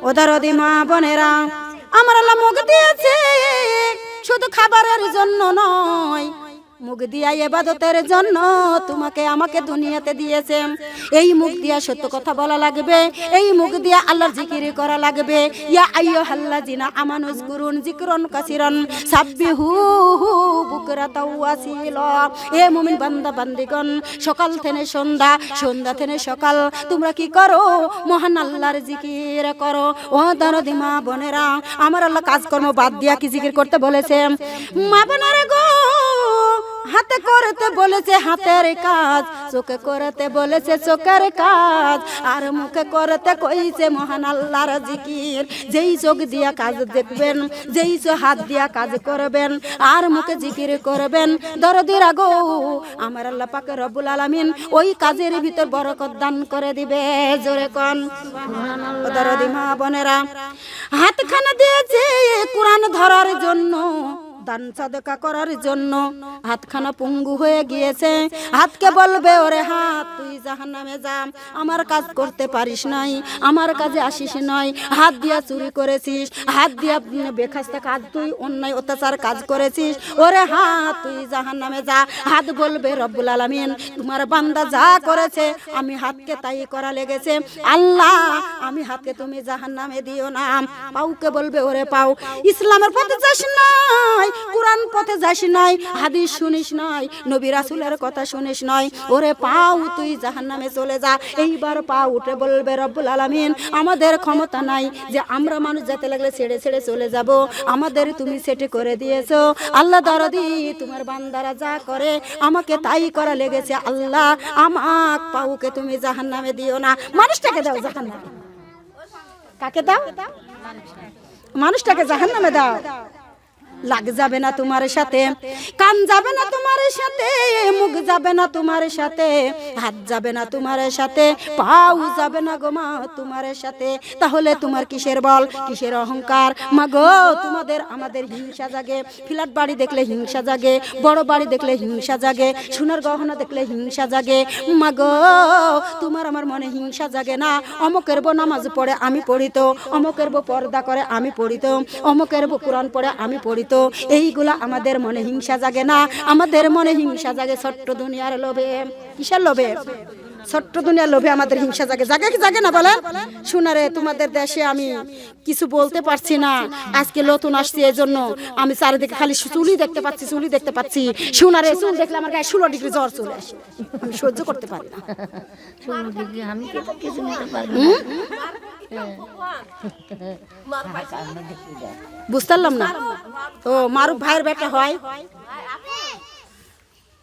ওদার মা বোনেরা আমার আল্লাহ মুখ দিয়েছে শুধু খাবারের জন্য নয় মুখ দিয়া এবাদতের জন্য তোমাকে আমাকে দুনিয়াতে দিয়েছে। এই মুখ দিয়া সত্য কথা বলা লাগবে, এই মুখ দিয়া আল্লাহর জিকির করা লাগবে। ইয়া আইয়ো হাল্লা জিনা আমানুজ গুরুন জিকরন কাসিরন সাব্বিহু বুকরাতা ওয়াসিল। এ মুমিন বান্দা, বান্দিগণ, সকাল থেকে সন্ধ্যা সন্ধ্যা থেকে সকাল, তোমরা কি করো? মহান আল্লাহর জিকির করো। ও দরদি মা বোনেরা, আমার আল্লাহ কাজকর্ম বাদ দিয়া কি জিকির করতে বলেছে? মা বোনেরা গো! হাতে করতে বলেছে হাতের কাজ, চোখে করতে বলেছে চোখের কাজ, আর মুখে করতে কইছে মহান আল্লাহর জিকির। যেই চোখ দিয়া কাজ দেখবেন, যেই হাত দিয়া কাজ করবেন, আর মুখে জিকির করবেন দরদির আগো আমার আল্লাহ পাকে রব্বুল আলামিন ওই কাজের ভিতর বরকত দান করে দিবে, জোরে কন। দরদি মা বোনেরা, হাতখানা দিয়েছে কোরআন ধরার জন্য। দান সাদকা করার জন্য। হাতখানা পঙ্গু হয়ে গিয়েছে। হাতকে বলবে, ওরে হাত, তুই জাহান নামে যা। আমার কাজ করতে পারিস নাই। আমার কাজে আসিস নয় হাত দিয়া চুরি করেছিস। হাত দিয়া বেখাস্তা কাজ তুই অন্যায় অত্যাচার কাজ করেছিস। ওরে হাত, তুই জাহান নামে যা। হাত বলবে, রব্বুল আলামিন, তোমার বান্দা যা করেছে, আমি হাতকে তাই করা লেগেছে। আল্লাহ, আমি হাতকে তুমি জাহান নামে দিও না। পাউকে বলবে, ওরে পাও ইসলামের পথে যাস নাই। কোরআন পথে যাস নাই, হাদিস শুনিস নাই, নবী রাসুলের কথা শুনিস নাই, ওরে পাও তুই জাহান নামে চলে যা, এইবার পা উঠে বলবে রব্বুল আলামিন, আমাদের ক্ষমতা নাই যে আমরা মানুষ যেতে লাগলে ছেড়ে ছেড়ে চলে যাব, আমাদের তুমি সেটি করে দিয়েছ, আল্লাহ দরদি, তোমার বান্দারা যা করে, আমাকে তাই করা লেগেছে, আল্লাহ আমাক পাউকে তুমি জাহান নামে দিও না, মানুষটাকে দাও জাহান নামে কাকে দাও? মানুষটাকে। জাহান নামে দাও। লাগ যাবে না তোমার সাথে, কান যাবে না তোমার সাথে, মুখ যাবে না তোমার সাথে, হাত যাবে না তোমার সাথে, পাও যাবে না গো মা তোমার সাথে। তাহলে তোমার কিসের বল? কিসের অহংকার? মা গো, তোমাদের আমাদের হিংসা জাগে। ফ্ল্যাট বাড়ি দেখলে হিংসা জাগে, বড় বাড়ি দেখলে হিংসা জাগে, সোনার গহনা দেখলে হিংসা জাগে। মা গো, তোমার আমার মনে হিংসা জাগে না। অমকের বো নামাজ পড়ে আমি পড়িত, অমকের বো পর্দা করে আমি পড়িত, অমকের বো কোরআন পড়ে আমি পড়িত। এইগুলা আমাদের মনে হিংসা জাগে না। আমাদের মনে হিংসা জাগে ছোট্ট দুনিয়ার লোভে। কিসের লোভে? ছোট্ট দুনিয়ার লোভে আমাদের হিংসা জাগে। জাগে কি জাগে না বলে শুনারে, তোমাদের দেশে আমি কিছু বলতে পারছি না। আজকে নতুন আসছি এই জন্য আমি চারিদিকে খালি চুলি দেখতে পাচ্ছি চুলি দেখতে পাচ্ছি। শুনারে, চুল দেখলে আমার গায়ে ষোলো ডিগ্রি জ্বর চলে আসে। আমি সহ্য করতে পারি না। বুঝতে পারলাম না। ও, মারুফ ভাইয়ের বেটা হয়।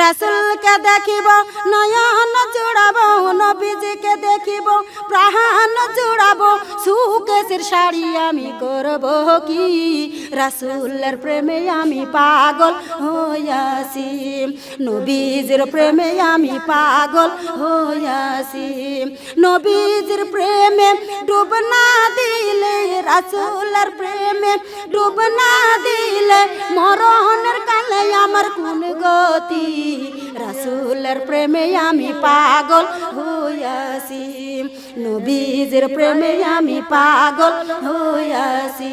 রাসুলকে দেখিব, নয়ন জুড়াব নবীজিকে দেখিব, প্রাণ জুড়াব সুকেশের শাড়ি আমি করব কি? রাসুলের প্রেমে আমি পাগল হইয়াছি নবীজির প্রেমে আমি পাগল হইয়াছি নবীজির প্রেমে ডুব না দিলে, রাসুলের প্রেমে ডুব না দিলে, মরণের কালে আমার কোন গতি রাসুলের প্রেমে আমি পাগল হইয়াছি। নবীজির প্রেমে আমি পাগল হইয়াছি।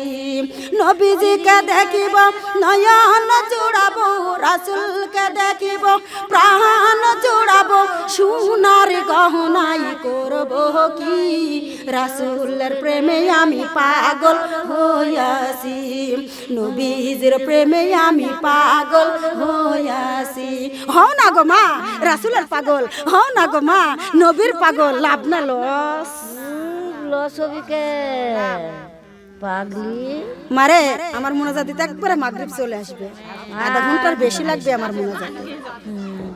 নবীজিকে দেখিব, নয়ন জুড়াব রাসুলকে দেখিব, প্রাণ জুড়াব সোনার গহনাই করব কি? রাসুলের প্রেমে আমি পাগল হইয়াছি। নবীজির প্রেমে আমি পাগল হইয়াছি। হও না গো মা রাসুলের পাগল। হও না গো মা নবীর পাগল লাভ না লস। লস হবি কে? পাগলি? মারে আমার মোনাজাত দিতে একবারে মাগরিব চলে আসবে। আধা ঘণ্টার বেশি লাগবে আমার মোনাজাত।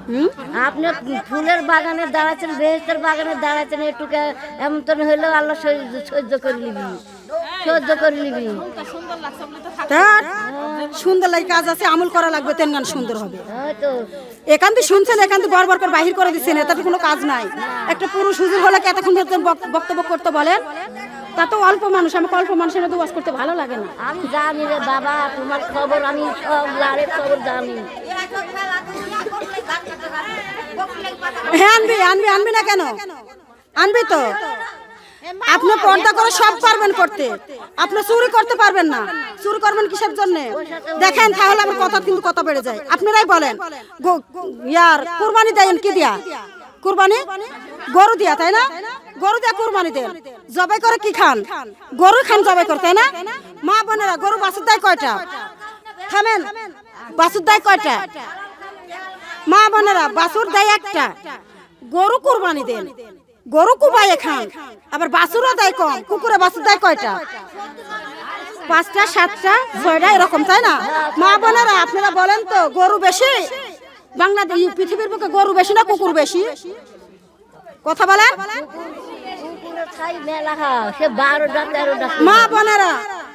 হুম? আপনি ফুলের বাগানে দাঁড়াচ্ছেন বেহেস্তের বাগানে দাঁড়াচ্ছেন একটুকে এমন তো হইলেও আল্লাহ সহ্য সহ্য করে নিবি। সহ্য করে নিবি ধ্যাৎ, সুন্দর লাগে কাজ আছে আমল করা লাগবে তেন গান সুন্দর হবে। হয়তো একান্তে শুনছেন একান্তে গড়বড় করে বাহির করে দিচ্ছেন এটাতে কোনো কাজ নাই। একটা পুরুষ হুজুর হলে এতক্ষণ ধরে বক্তব্য করতে বলেন? তা তো অল্প মানুষ আমাকে অল্প মানুষের মধ্যে ওয়াজ করতে ভালো লাগে না। আমি জানি রে বাবা তোমার খবর আমি সব লাড়ের খবর জানি। হ্যাঁ আনবি আনবি আনবি না কেন? আনবি তো। আপনি পর্দা করে সব পারবেন করতে। আপনি চুরি করতে পারবেন না। চুরি করবেন কিসের জন্য? দেখেন তাহলে আমার কথা কিন্তু কত বেড়ে যায়। আপনারাই বলেন। ইয়ার কুরবানি দেন কি দিয়া? কুরবানি? গরু দিয়া, তাই না? গরু দিয়া কুরবানি দেন। জবাই করে কি খান? গরু খান জবাই করে, তাই না? মা বোনেরা, গরু বাছুর দেয় কয়টা? থামেন। বাসুর দেয় কয়টা? মা বোনেরা, বাছুর দেয় একটা। গরু কুরবানি দেন। গরু কুবাইয়ে খান, আবার বাছুরও দেয় কম কুকুরে বাছুর দেয় কয়টা? পাঁচটা, সাতটা, ছয়টা, এরকম, তাই না? মা বোনেরা, আপনারা বলেন তো, গরু বেশি? বাংলাদেশ পৃথিবীর বুকে গরু বেশি না কুকুর বেশি? কথা বলেন। মা বোনেরা,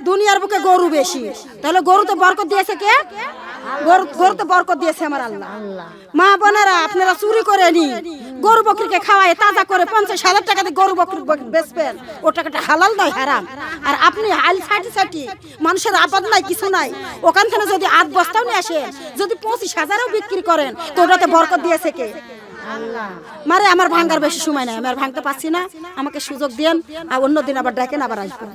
দুনিয়ার বুকে গরু বেশি। তাহলে গরু তো বরকত দিয়েছে কে? গরু গরু তো বরকত দিয়েছে আমার আল্লাহ। মা বোনেরা, আপনারা চুরি করে নি। গরু বকরিকে খাওয়ায় তাজা করে পঞ্চাশ হাজার টাকা দিয়ে গরু বকরি বক- বেচবেন। ও টাকাটা হালাল নয়, হারাম। আর আপনি হাল ছাটি ছাটি, মানুষের আবাদ নাই, কিছু নাই। ওখান থেকে যদি আট বস্তাও নিয়ে আসেন যদি পঁচিশ হাজারও বিক্রি করেন, তো ওটাতে বরকত দিয়েছে কে? মারে, আমার ভাঙ্গার বেশি সময় নাই, আমি আর ভাঙতে পারছি না। আমাকে সুযোগ দেন আর অন্য দিন আবার ডাকেন, আবার আসব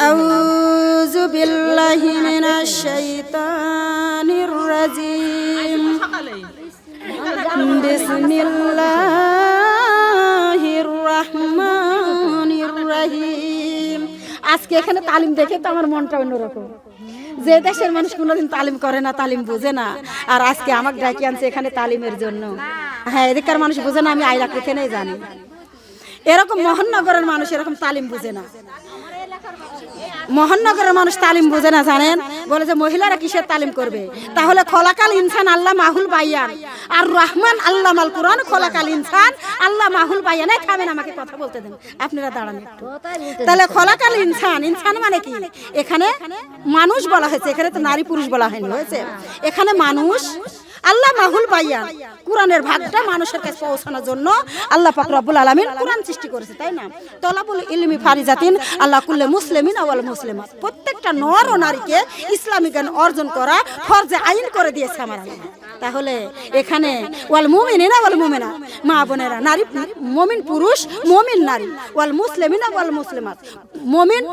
أعوذ بالله من الشيطان الرجيم بسم الله الرحمن الرحيم আজকে এখানে তালিম দেখে তো আমার মনটা অন্যরকম যে দেশের মানুষ কোনোদিন তালিম করে না তালিম বোঝে না আর আজকে আমাকে ডাকি আনছে এখানে তালিমের জন্য হ্যাঁ এদিককার মানুষ বোঝে না আমি আইলাক এখানে জানি এরকম মোহননগরের মানুষ এরকম তালিম বুঝে না। মোহননগরের মানুষ তালিম বুঝে না, জানেন? বলে যে মহিলারা কিসের তালিম করবে? তাহলে খোলাকাল ইনসান আল্লাহ মাহুল বাইয়ান। আর রহমান আল্লাহ মাল কোরআন, খোলাকাল ইনসান আল্লাহ মাহুল বাইয়ান। এই থামেন আমাকে কথা বলতে দেন, আপনারা দাঁড়ান একটু। তাহলে খোলাকাল ইনসান ইনসান মানে কি? এখানে মানুষ বলা হয়েছে, এখানে তো নারী পুরুষ বলা হয়নি, হয়েছে? এখানে মানুষ আল্লাহ মাহুল বাইয়ান কোরআনের ভাগটা মানুষের কাছে পৌঁছানোর জন্য আল্লাহ পাক রব্বুল আলামিন কোরআন সৃষ্টি করেছে, তাই না? তলাবুল ইলমি ফারিজাতিন আল্লাহ কুল্লে মুসলিমিন আওয়াল মুসলিমাত প্রত্যেকটা নর ও নারীকে ইসলামী জ্ঞান অর্জন করা ফরজে আইন করে দিয়েছে আমার তাহলে এখানে ওয়াল মুমিনিনা ওয়াল মুমিনা। মা বোনেরা, নারী, মমিন পুরুষ, মমিন নারী। ওয়াল মুসলিমিনা ওয়াল মুসলিমাত। মমিন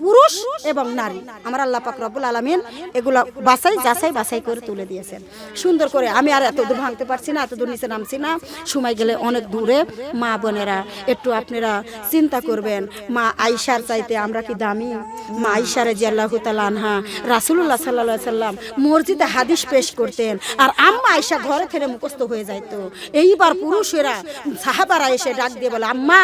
পুরুষ এবং নারী। আমার আল্লাহ পাক রব্বুল আলামিন এগুলা বাছাই, যাচাই, বাছাই করে তুলে দিয়েছেন। সুন্দর করে আমি আর এত দূর ভাঙতে পারছি না এত দূর নিচে নামছি না। সময় গেলে অনেক দূরে। মা বোনেরা, একটু আপনারা চিন্তা করবেন, মা আইসার চাইতে আমরা কি দামি? মা আইসারে যে আল্লাহ আনহা রাসুল্লাহ সাল্লাহ সাল্লাম মসজিদে হাদিস পেশ করতেন, আর আম্মা আইসা ঘরে থেকে মুখস্থ হয়ে যাইতো। এইবার পুরুষেরা, সাহাবারা এসে ডাক দিয়ে বলে, আম্মা,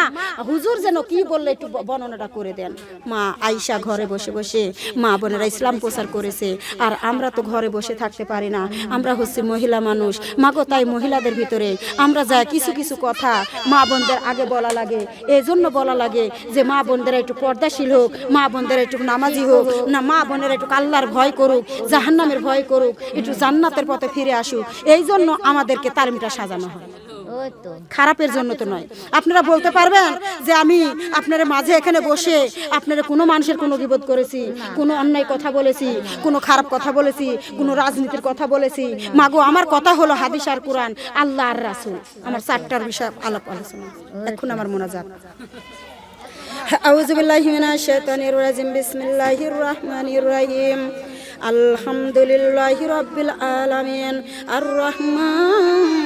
হুজুর যেন কি বললে একটু বর্ণনাটা করে দেন। মা আইসা ঘরে বসে বসে মা বোনেরা ইসলাম প্রচার করেছে। আর আমরা তো ঘরে বসে থাকতে পারি না। আমরা হচ্ছে মহিলা মানুষ। মাগো তাই মহিলাদের ভিতরে আমরা যা কিছু কিছু কথা মা বোনদের আগে বলা লাগে। এই জন্য বলা লাগে যে মা বোনদের একটু পর্দাশীল হোক, মা বোনদের একটু নামাজি হোক, না মা বোনের একটু আল্লাহর ভয় করুক, জাহান্নামের ভয় করুক, একটু জান্নাতের পথে ফিরে আসুক। এই জন্য আমাদেরকে তালিমটা সাজানো হয়। খারাপের জন্য তো নয় আপনারা বলতে পারবেন যে আমি আপনার মাঝে এখানে বসে আপনারা কোনো মানুষের কোনো বিপদ করেছি কোনো অন্যায় কথা বলেছি কোনো খারাপ কথা বলেছি কোনো রাজনীতির কথা বলেছি মাগো আমার কথা হলো হাদিস আর কোরআন আল্লাহ আর রাসুল আমার চারটার বিষয় আলাপ আলোচনা এখন আমার মোনাজাত أعوذ بالله من الشيطان الرجيم بسم الله الرحمن الرحيم الحمد لله رب العالمين الرحمن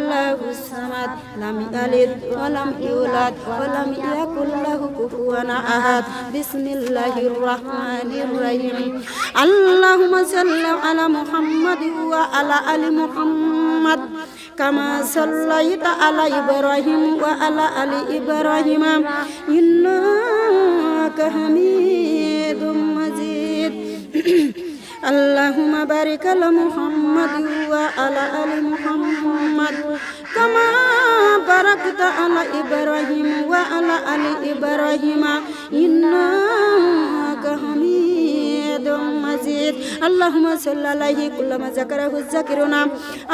الصمد لم يلد ولم يولد ولم يكن له كفوا أحد بسم الله الرحمن الرحيم اللهم صل على محمد وعلى آل محمد كما صليت على إبراهيم وعلى آل إبراهيم إنك حميد مجيد اللهم بارك على محمد وعلى آل محمد كما باركت على إبراهيم وعلى آل إبراهيم إنك حميد مجيد اللهم صل عليه كلما ذكره الذاكرون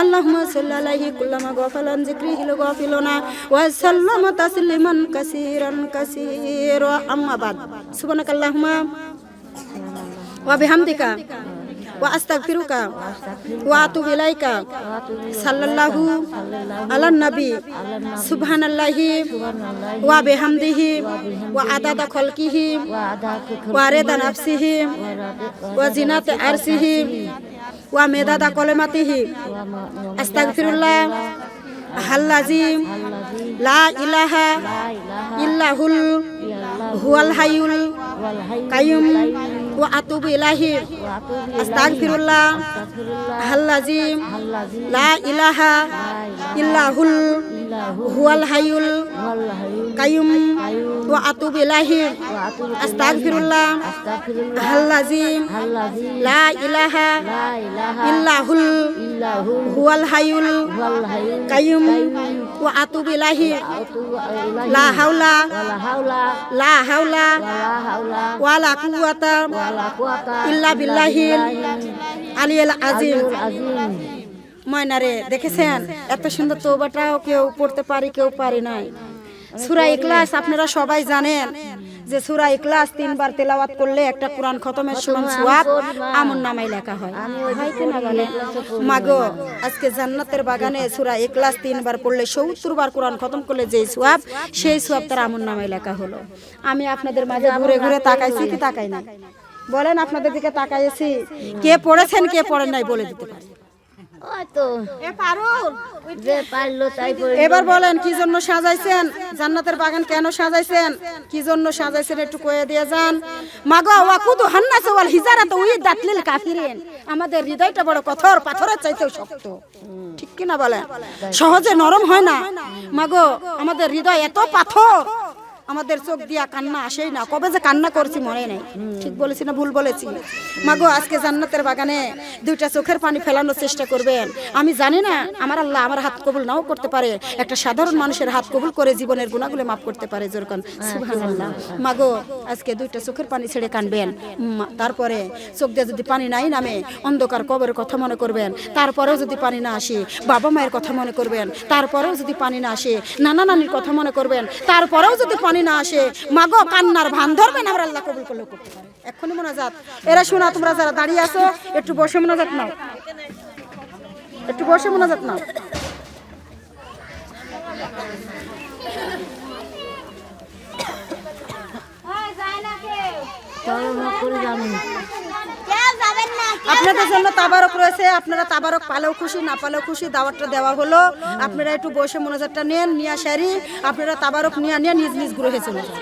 اللهم صل عليه كلما غفل عن ذكره الغافلون وسلم تسليما كثيرا كثيرا أما بعد سبحانك اللهم وبحمدك ওয়া আস্তাগফিরুকা ওয়া আতুবু ইলাইকা সাল্লাল্লাহু আলা নবী সুবহানাল্লাহি ওয়া বিহামদিহি ওয়া আদাদা খলকিহি ওয়া রিদা নাফসিহি ওয়া জিনাতে আরশিহি ওয়া মেদাদা কলমাতিহি আস্তাগফিরুল্লাহ হাল্লাজিম লা ইলাহা ইল্লাহুল হুয়াল হাইয়ুল কাইয়ুম وأتوب إليه أستغفر الله الذي لا إله إلا هو هو الحي القيوم وأتوب إليه أستغفر الله الذي لا إله إلا هو هو الحي القيوم ওয়া আতু বিল্লাহি লা হাওলা লা হাওলা ওয়া লা কুওয়াতা ইল্লা বিল্লাহিল আলিয়াল আজিম ময়নারে দেখেছেন? এত সুন্দর তোবাটাও কেউ পড়তে পারি কেউ পারি নাই। সুরা ইখলাস আপনারা সবাই জানেন। যে সুরা ইখলাস তিনবার তেলাওয়াত করলে একটা কোরআন খতমের সমান সোয়াব আমন নামাই লেখা হয়। হয় কি না বলে? মাগো আজকে জান্নাতের বাগানে সুরা ইখলাস তিনবার পড়লে সত্তর বার কোরআন খতম করলে যেই সোয়াব সেই সোয়াব তার আমন নামাই লেখা হলো। আমি আপনাদের মাঝে ঘুরে ঘুরে তাকাইছি কি তাকাই না বলেন আপনাদের দিকে তাকাইছি। কে পড়েছেন কে পড়েন নাই বলে দিতে পারি। এবার বলেন কি জন্য সাজাইছেন? জান্নাতের বাগান কেন সাজাইছেন? কি জন্য সাজাইছেন একটু কয়ে দিয়ে যান। মাগো ওয়াকুদু হান্নাস ওয়াল হিজারাত উই দাতলিল কাফিরিন। আমাদের হৃদয়টা বড় কঠোর পাথরের চাইতেও শক্ত। ঠিক কি না বলেন? সহজে নরম হয় না। মাগো আমাদের হৃদয় এত পাথর। আমাদের চোখ দিয়া কান্না আসেই না। কবে যে কান্না করছি মনে নেই। ঠিক বলেছি না ভুল বলেছি? মাগো, আজকে জান্নাতের বাগানে দুইটা চোখের পানি ফেলানোর চেষ্টা করবেন। আমি জানি না, আমার আল্লাহ আমার হাত কবুল নাও করতে পারে। একটা সাধারণ মানুষের হাত কবুল করে জীবনের গুণাগুলো মাফ করতে পারে যেরকম সুবহানাল্লাহ। মাগো, আজকে দুইটা চোখের পানি ছেড়ে কানবেন। তারপরে চোখ দিয়ে যদি পানি নাই নামে, অন্ধকার কবরের কথা মনে করবেন। তারপরেও যদি পানি না আসে, বাবা মায়ের কথা মনে করবেন। তারপরেও যদি পানি না আসে, নানা নানির কথা মনে করবেন। তারপরেও যদি পানি না আসে। মাগো, কান্নার ভান ধরবেন আমরা আল্লাহ কবুল করলে করতে পারে। এক্ষুনি মোনাজাত। এরা শোনা, তোমরা যারা দাঁড়িয়ে আছো, একটু বসে মোনাজাত নাও। একটু বসে মোনাজাত নাও। না করে জানি আপনাদের জন্য তাবারক রয়েছে আপনারা তাবারক পালেও খুশি না পালেও খুশি দাওয়াতটা দেওয়া হলো। আপনারা একটু বসে মোনাজাতটা নেন নিয়ে সারি আপনারা তাবারক নিয়ে নিয়ে নিজ নিজ গ্রহে চলে যান।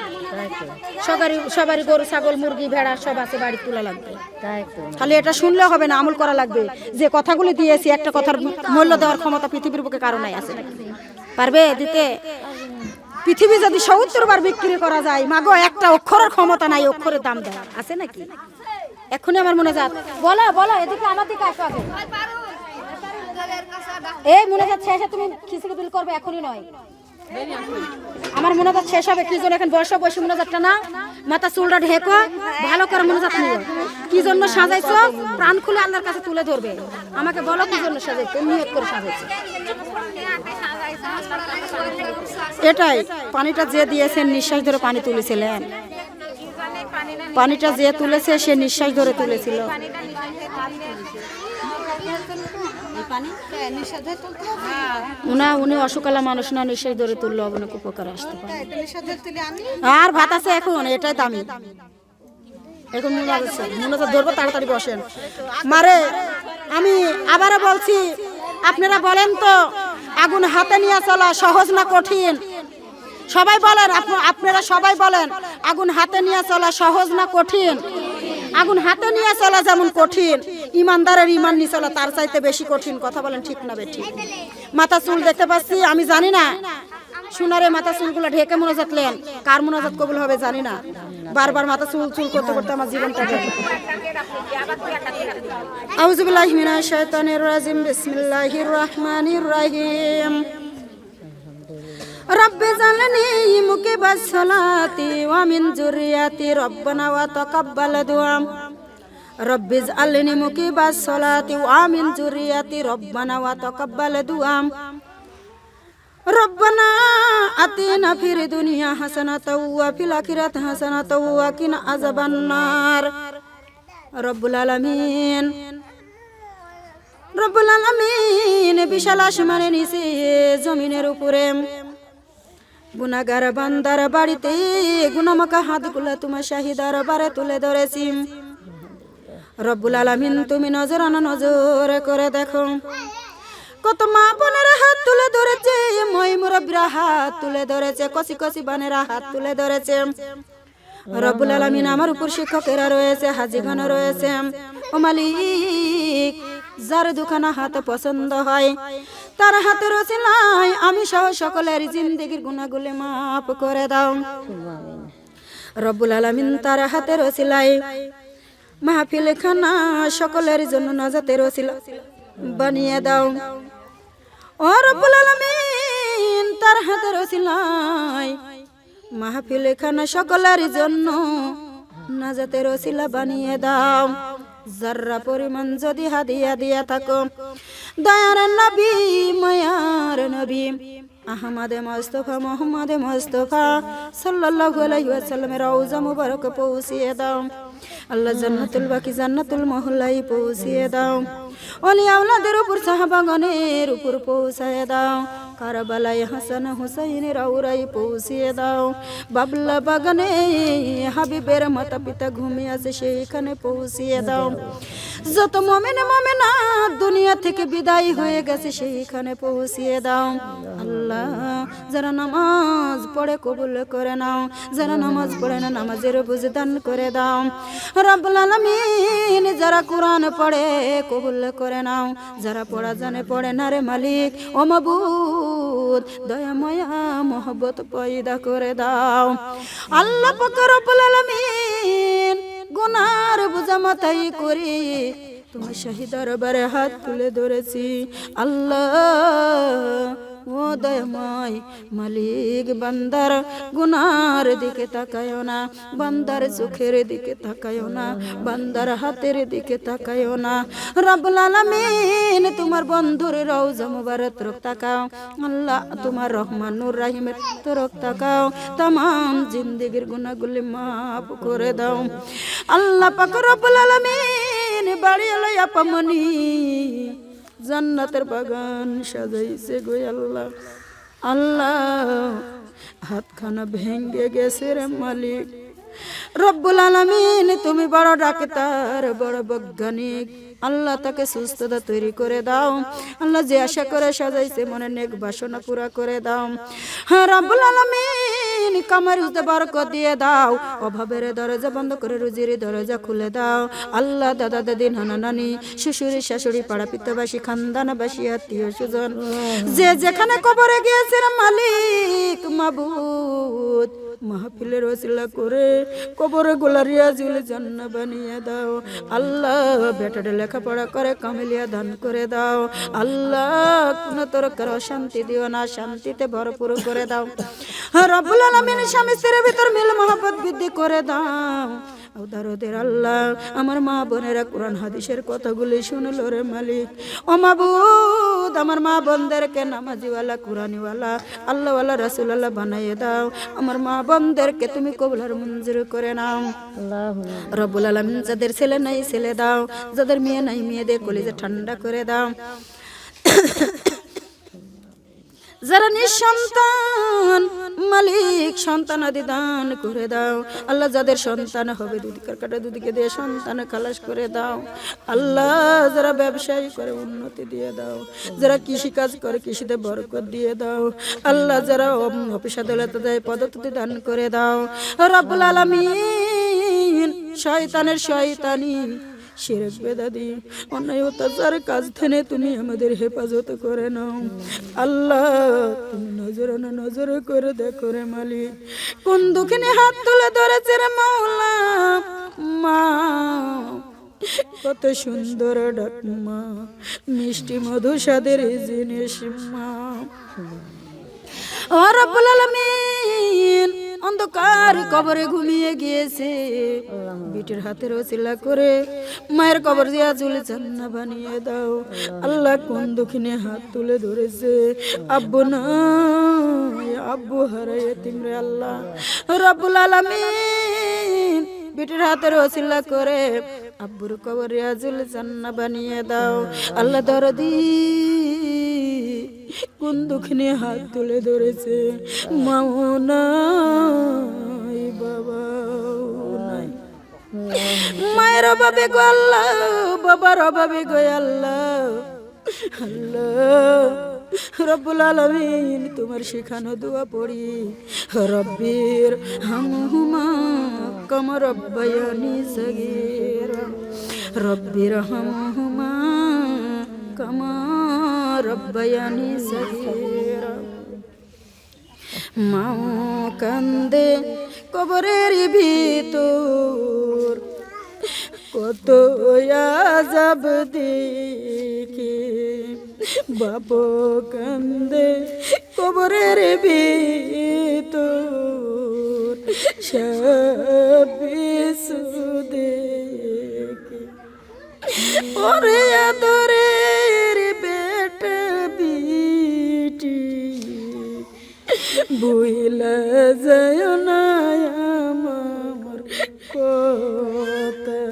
সবারই সবারই গরু ছাগল মুরগি ভেড়া সব আছে বাড়ি তোলা লাগবে। খালি এটা শুনলে হবে না আমল করা লাগবে। যে কথাগুলি দিয়েছি একটা কথার মূল্য দেওয়ার ক্ষমতা পৃথিবীর বুকে কারণে আছে নাকি? পারবে দিতে? পৃথিবী যদি সত্তর বার বিক্রি করা যায় মাগো একটা অক্ষরের ক্ষমতা নাই অক্ষরের দাম দেওয়ার। আছে নাকি? এখনই আমার মনে যাত বলো বলো, এদিকে আমার দিকে আসো আগে। এই, মনে যাচ্ছে, শেষে তুমি খিচুড়ি বিল করবে, এখনই নয়। আমার মনে মনোজাত শেষ হবে, কি জন্য এখন বয়সে বয়সে মনোজাতটা না? মাথা চুলটা ঢেকো, ভালো করে মনোজাত নিও কি জন্য সাজাইছো? প্রাণ খুলে আল্লাহর কাছে তুলে ধরবে। আমাকে বলো কি জন্য সাজাইছো, নিয়ত করে সাজাইছো। এটাই, পানিটা যে দিয়েছেন, নিঃশ্বাস ধরে পানি তুলেছিলেন। পানিটা যে তুলেছে, সে নিঃশ্বাস ধরে তুলেছিল। উনা, উনি অসুকালা মানুষ না, নিঃশ্বাস ধরে তুললে, অনেক উপকার আর ভাত আছে এখন, এটাই দামি। এখন মনে ধরবো, তাড়াতাড়ি বসেন। মারে, আমি আবারও বলছি, আপনারা বলেন তো, আগুন হাতে নিয়ে চলা সহজ না কঠিন? সবাই বলেন আপ- আপনারা সবাই বলেন, আগুন হাতে নিয়ে চলা সহজ না কঠিন? আগুন হাতে নিয়ে চলা যেমন কঠিন, ইমানদারের ইমান নিয়ে চলা তার চাইতে বেশি কঠিন, কথা বলেন ঠিক না বেঠি মাথা চুল দেখতে পাচ্ছি, আমি জানি না। সোনারে মাথা চুলগুলো ঢেকে মনোজাত লেন কার মনোজাত কবুল হবে জানি না। বারবার মাথা চুল চুল করতে করতে আমার জীবনটা কেটে আউযুবিল্লাহি মিনাশ শাইতানির রাজিম, বিসমিল্লাহির রহমানির রহিম। رب اجعلني مقيم الصلاة ومن ذريتي ربنا وتقبل دعاء رب اجعلني مقيم الصلاة ومن ذريتي ربنا وتقبل دعاء ربنا أتنا في الدنيا حسنة وفي الآخرة حسنة وقنا عذاب النار رب العالمين রব্বুল আলামিন বিশাল আসমানের নিচে জমিনের উপরে গুনাগার বান্দার বাড়িতে গুনামাকা হাতগুলা তোমার শাহিদার বারে তুলে ধরেছি। রব্বুল আলামিন তুমি নজর আনা, নজর করে দেখো। কত মা বোনের হাত তুলে ধরেছে, মই মুরব্বীরা হাত তুলে ধরেছে কচি কচি বানেরা হাত তুলে ধরেছে। রব্বুল আলামিন আমার উপর শিক্ষকেরা রয়েছে হাজিগান রয়েছে। ও মালিক যার দুখানা হাতে পছন্দ হয়, তার হাতে রচিলাই আমি সহ সকলের জিন্দগির গুণাগুলি মাফ করে দাও। রব্বুল আলামিন তার হাতে রচিলাই মাহফিল খানা সকলের জন্য নাজাতে রচিলা বানিয়ে দাও। ও রব্বুল আলামিন তার হাতে রচিলাই মাহফিল খানা সকলের জন্য নাজাতে রসিলা বানিয়ে দাও। যার্রা পরিমাণ যদি হাদিয়া দিয়া থাকো। দয়ার নবী, মায়ার নবী, আহমদে মোস্তফা, মোহাম্মদে মোস্তফা সাল্লাল্লাহু আলাইহি ওয়াসাল্লামের রওজা মুবারক পৌঁছিয়ে দাও। আল্লাহ জান্নাতুল বাকি জান্নাতুল মহল্লাই পৌঁছিয়ে দাও। অলি উপর সাহাবাগণের উপর পৌঁছায় দাও। কারবালায় হাসান হুসাইনের আউরাই পৌঁছিয়ে দাও। বাবলা বাগানে হাবিবের মাতা পিতা ঘুমিয়ে আছে, সেইখানে পৌঁছিয়ে দাও। যত মমেন মমেনা দুনিয়া থেকে বিদায় হয়ে গেছে, সেইখানে পৌঁছিয়ে দাও। আল্লাহ, যারা নামাজ পড়ে কবুল করে নাও, যারা নামাজ পড়ে না, নামাজের বুঝে দান করে দাও। রব্বুল আলামিন যারা কোরআন পড়ে কবুল করে নাও। যারা পড়া জানে পড়ে না রে মালিক। ও দয়া, ময়া, মোহব্বত পয়দা করে দাও। আল্লাহ পাকের রব্বুল আলামিন গুনার বোঝা মাথায় করি। তোমার শাহী দরবারে হাত তুলে ধরেছি। আল্লাহ ও মালিক, বান্দার গুনার দিকে তাকায়ও না, বান্দার চোখের দিকে তাকায়ও না, বান্দার হাতের দিকে তাকায়ও না। রব্বুল আলামিন, তোমার বন্ধুর রওজা মুবারক তরফ তাকাও আল্লাহ তোমার রহমানুর রাহিমের তরফ তাকাও তাম জিন্দেগির গুনাহগুলি মাফ করে দাও। আল্লাহ পাক রব্বুল আলামিন, বাড়ি লইয়া পামনি। জান্নাতের বাগান সাজাইছে গো আল্লাহ। আল্লাহ, হাতখানা ভেঙ্গে গেছে রে মালিক। রব্বুল আলামিন, তুমি বড় ডাক্তার, বড় বৈজ্ঞানিক। আল্লাহ তাকে সুস্থতা তৈরি করে দাও। আল্লাহ যে আশা করে সাজাইছে মনে নেক বাসনা পুরা করে দাও। হ্যাঁ রব্বুল আলামিন। কামার উজতে বরকত দিয়ে দাও। অভাবের দরজা বন্ধ করে রুজির দরজা খুলে দাও। আল্লাহ দাদা দাদি, নানা নানি, শ্বশুরি, শাশুড়ি, পাড়া পিতাবাসী খানদানবাসী আত্মীয় সুজন যে যেখানে কবরে গিয়েছে মালিক মাবুদ। মাহফিলের ওসিলা করে কবরে গোলারিয়া জুলে জান্না বানিয়ে দাও। আল্লাহ বেটারে লেখাপড়া করে, কামেলিয়া দান করে দাও। আল্লাহ কোন তরকার অশান্তি দিও না, শান্তিতে ভরপুর করে দাও। রব্বুল আলামিন স্বামী স্ত্রীর ভিতর মিল মহব্বত বৃদ্ধি করে দাও। উদারদের আল্লাহ, আমার মা বোনেরা কোরআন হাদিসের কথাগুলি শুনলো রে মালিক। ও মাবুদ আমার মা বোনদেরকে নামাজিওয়ালা কুরানিওয়ালা আল্লাহওয়ালা রাসুলাল্লাহ বানাইয়ে দাও। আমার মা বোনদেরকে তুমি কবুলার মঞ্জুর করে নাও। রবুল আলমিন যাদের ছেলে নাই ছেলে দাও, যাদের মেয়ে নাই মেয়েদের কলেজে ঠান্ডা করে দাও। যারা নিঃসন্তান, মালিক, সন্তান আদি দান করে দাও। আল্লাহ যাদের সন্তান হবে দুদিকের কাটা দুদিকে দিয়ে সন্তান খালাস করে দাও। আল্লাহ যারা ব্যবসায়ী করে, উন্নতি দিয়ে দাও। যারা কৃষি কাজ করে, কৃষিতে বরকত দিয়ে দাও। আল্লাহ যারা অফিস আদালতে দেয় পদোন্নতি দান করে দাও। রব্বুল আলামিন, শয়তানের শয়তানি শিরক বেদাদি অন্যায় অত্যাচার কাজ থেকে তুমি আমাদের হেফাজত করে নাও। আল্লাহ, তুমি নজর না নজর করে দেখো রে মালিক। কোন দুঃখিনী হাত তুলে ধরেছে রে মাওলা। মা, কত সুন্দর ডাক মা। মিষ্টি মধু স্বাদের জিনিস মা। ও রব্বুল আলামিন। অন্ধকার কবরে ঘুমিয়ে গিয়েছে। বিটির হাতের ওসিলা করে মায়ের কবর দিয়া চুলে চান্না বানিয়ে দাও। আল্লাহ কোন দুঃখিনে হাত তুলে ধরেছে। আব্বু না, আব্বু হারাইয়ে তিমরে আল্লাহ। রব্বুল আলামিন বিটির হাতের ওসিলা করে আব্বুর কবরে আজুল চান্না বানিয়ে দাও। আল্লাহ দরদি কোন দুঃখিনী হাত তুলে ধরেছে? মাও নাই। মায়ের অভাবে গো আল্লাহ, বাবার অভাবে গো আল্লাহ। আল্লাহ, রব্বুল আলামিন তোমার শেখানো দোয়া পড়ি। রব্বির হামহুমা কম রব্বায়ানি সগীর। রব্বির হামহুমা কম রব্বায়ানি সগীর মাও কান্দে কবরের ভিতর কত আজাব দেখে বাপ কান্দে কবরের ভিতর সবিস দেখে ওরে আদরের বেট বিটি, বুইলা যায় না আমার কথা।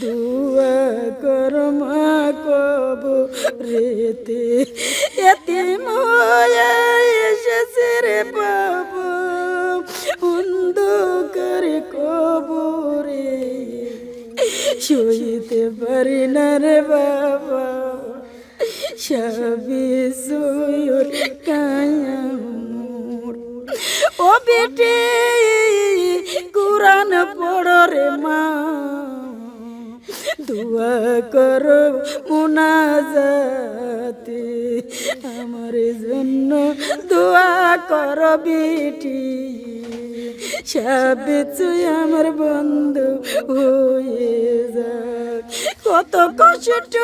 দুয়া করমা কব রেতে এতিম হয়ে এসেছে রে বাবা। অন্ধকার কবরে সইতে পারি না রে বাবা। সবই সুয়ুর কায়ামুর ও বেটে কুরান পড়ো রে মা। দোয়া করো মুনাজাতে। আমার জন্য দোয়া করো বেটি। সাবিত আমার বন্ধু হয়ে যাক কত কষ্ট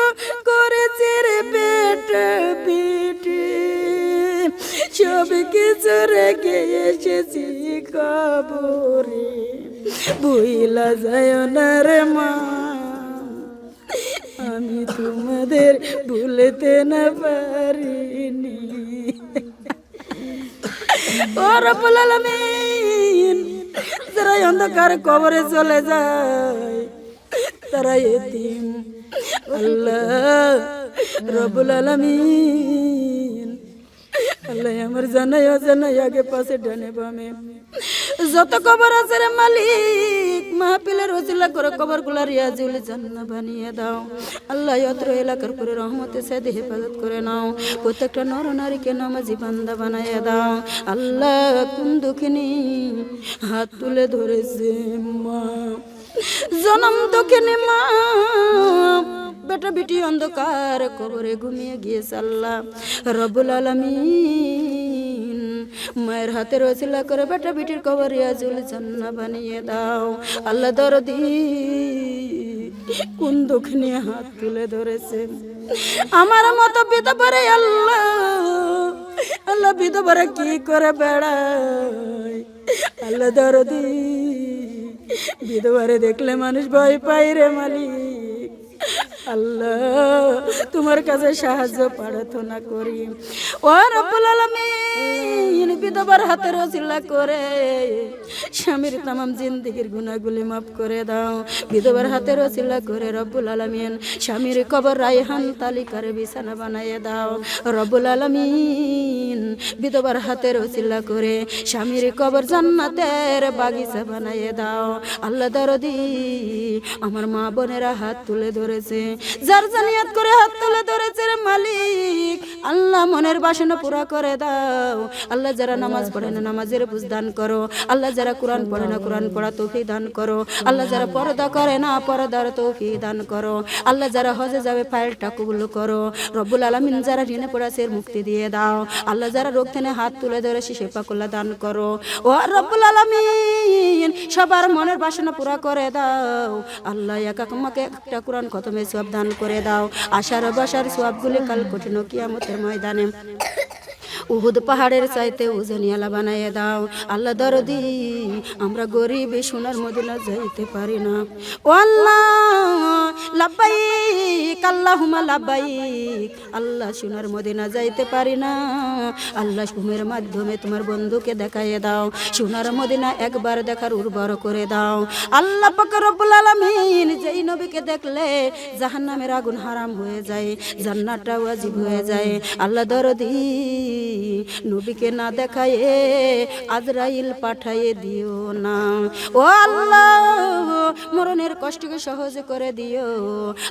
করেছে রে বেটা বেটি সব কিছু রেখে এসেছি কবরে। ভুইলা যায় না রে মা। আমি তোমাদের ভুলতে না পারিনি। ও রব্বুল আলামিন যারা অন্ধকার কবরে চলে যায়। আল্লাহ আল্লাহ আমার জানাই অজানাই আগে পাশে ডানে বামে। যত কবর আছে রে মালিক মাহফিলের ওসিলা করে কবরগুলা রিয়াজুল জান্না বানিয়ে দাও। আল্লাহ অত্র এলাকার করে রহমতে সাথে হেফাজত করে নাও। প্রত্যেকটা নর নারীকে নামাজি বান্দা বানাইয়ে দাও। আল্লাহ কোন দুঃখিনী হাত তুলে ধরেছে, মা। জনম দুঃখিনী মা। বেটা বিটি অন্ধকার কবরে ঘুমিয়ে গিয়েছে আল্লাহ। রবুল আলমিন, মায়ের হাতে ওসিলা করে বেটা বিটির কবরে আজুল জান্না বানিয়ে দাও। আল্লাহ দরদি কোন দুঃখ নিয়ে হাত তুলে ধরেছে। আমার মতো বিধবারে আল্লাহ আল্লাহ বিধবারা কি করে বেড়ায়? আল্লাহ দরদি বিধবারে দেখলে মানুষ ভয় পাই রে মালিক। আল্লাহ, তোমার কাছে সাহায্য প্রার্থনা করি। ও রব্বুল আলামিন, বিধবার হাতে ওসিলা করে স্বামীর তামাম জিন্দিগির গুনাহগুলি মাফ করে দাও। বিধবার হাতে ওসিলা করে রব্বুল আলামিন, স্বামীর কবর রায়হান তালিকার বিছানা বানাইয়ে দাও। রব্বুল আলামিন, বিধবার হাতে ওসিলা করে স্বামীর কবর জান্নাতের বাগিচা বানাইয়ে দাও। আল্লাহ দরদি, আমার মা বোনেরা হাত তুলে ধরেছে। যার জানিয়াত করে হাত তুলে ধরেছে মালিক, আল্লাহ মনের বাসনা পুরা করে দাও। আল্লাহ যারা নামাজ পড়ে না নামাজের বুঝ দান করো। আল্লাহ যারা কোরআন পড়ে না কোরআন পড়া তৌফিক দান করো। আল্লাহ যারা পর্দা করে না পর্দার তৌফিক দান করো। আল্লাহ যারা হজে যাবে ফাইলটা কবুল করো। রব্বুল আলমিন যারা ঋণে পড়াছে মুক্তি দিয়ে দাও। আল্লাহ যারা রোগ থেকে হাত তুলে ধরে সে পাকুল্লা দান করো। ও রব্বুল আলমিন, সবার মনের বাসনা পুরা করে দাও। আল্লাহ একা আমাকে একটা কোরআন খতমে সব দান করে দাও। আশার বাসার সবগুলি কাল কঠিন কিয়ামতের ময়দানে। উহুদ পাহাড়ের চাইতে উজনিয়ালা বানাইয়ে দাও। আল্লাহ দরদি, আমরা গরিব, সোনার মদিনা যাইতে পারি না। ও আল্লাহ, লাব্বাইক আল্লাহুমা লাব্বাইক। আল্লাহ সোনার মদিনা যাইতে পারি না। আল্লাহ সুমের মাধ্যমে তোমার বন্ধুকে দেখাইয়ে দাও। সোনার মদিনা একবার দেখার উর্বর করে দাও। আল্লাহ রব্বুল আলামিন যেই নবীকে দেখলে জাহান্নামের আগুন হারাম হয়ে যায়, জান্নাতটা ওয়াজিব হয়ে যায়। আল্লাহ দরদি নবীকে না দেখায়ে আজরাইল পাঠাইয়ে দিও না। ও আল্লাহ, মরণের কষ্টকে সহজ করে দিও।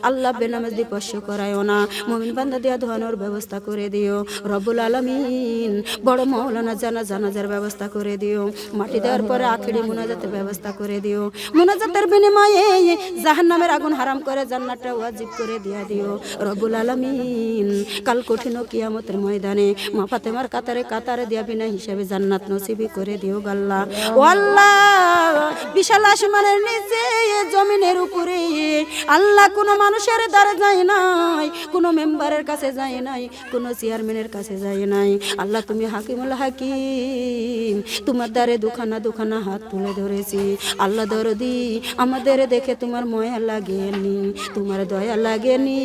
আল্লাহ বেনামাজ দিপস্য করায়ও না। মমিন বান্দা দিয়া ধোয়ানোর ব্যবস্থা করে দিও। রবুল আলমিন বড় মৌলানা জানা জানাজার ব্যবস্থা করে দিও। মাটি দেওয়ার পরে আখেরি মুনাজাতের ব্যবস্থা করে দিও। মোনাজাতের বিনিময়ে জাহান নামের আগুন হারাম করে জান্নাতটা ওয়াজিব করে দিয়া দিও। রব্বুল আলমিন, কাল কঠিন কিয়ামতের ময়দানে মা ফাতেমার কাতারে কাতারে দিয়া বিনা হিসাবে জান্নাত নসিবি করে দিও গাল্লা। ও আল্লাহ বিশাল আসমানের নিচে জমিনের উপরে। আল্লাহ কোনো মানুষের দ্বারে যায় নাই, কোনো মেম্বারের কাছে যায় নাই, কোনো চেয়ারম্যানের কাছে যায় নাই। আল্লাহ তুমি হাকিমুল হাকিম, তোমার দ্বারে দুখানা দুখানা হাত তুলে ধরেছি। আল্লাহ দরদি, আমাদের দেখে তোমার ময়া লাগেনি, তোমার দয়া লাগেনি।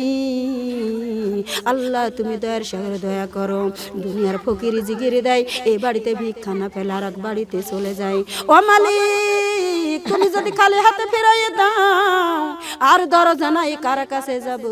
আল্লাহ তুমি দয়ার সাগরে দয়া করো, দুনিয়ার ফকিরি জিগিরি দেয় এই বাড়িতে ভিক্ষা না ফেলার এক বাড়িতে চলে যায়। ও মালিক! তুমি যদি খালি হাতে ফিরাইয়ে দাও, আর দরজা নাই কার কাছে যাব?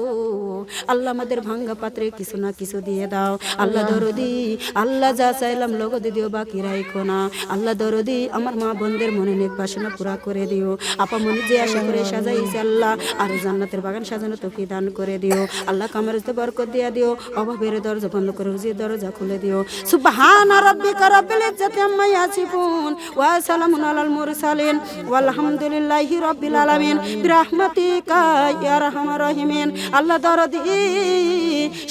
আল্লাহ আমাদের ভাঙ্গা পাত্রে কিছু না কিছু দিয়ে দাও। আল্লাহ দরদি, আল্লাহ যা চাইলাম লোক দিও, বাকি রাইখো না। আল্লাহ দরদি, আমার মা বোনদের মনে নেক বাসনা পুরা করে দিও। আপা মনে যে আশা করে সাজাইছে আল্লাহ, আর জান্নাতের বাগান সাজানো তোকে দান করে দিও। আল্লাহ কামের বরকত দিয়া দিও। অভাবের দরজা বন্ধ করে রুজির দরজা খুলে দিও। সুবহান রাব্বিকা রাব্বিল ইজ্জাতি আম্মা ইয়াসিফুন, ওয়া সালামুন আলাল মুরসালিন। ওয়ালহামদুলিল্লাহি রাব্বিল আলামিন, বিরহমাতিকা ইয়া আরহামার রাহিমিন। আল্লাহ দরদি,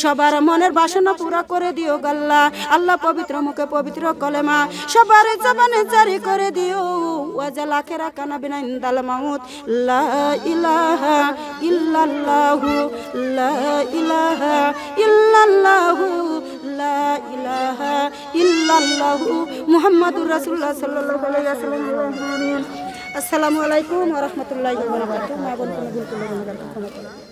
সবার মনের বাসনা পুরা করে দিও গাল্লা। আল্লাহ পবিত্র মুখে পবিত্র কলেমা, সবার জবানে জারি করে দিও। ওয়াজাল আখেরা কানা বিনা ইনদাল মাউত। লা ইলাহা ইল্লাল্লাহু, লা ইলাহা ইল্লাল্লাহু, লা ইলাহা ইল্লাল্লাহু। মুহাম্মাদুর রাসূলুল্লাহ সাল্লাল্লাহু আলাইহি ওয়াসাল্লাম। আসসালামু আলাইকুম রাহমাতুল্লাহি মা বোন কোনো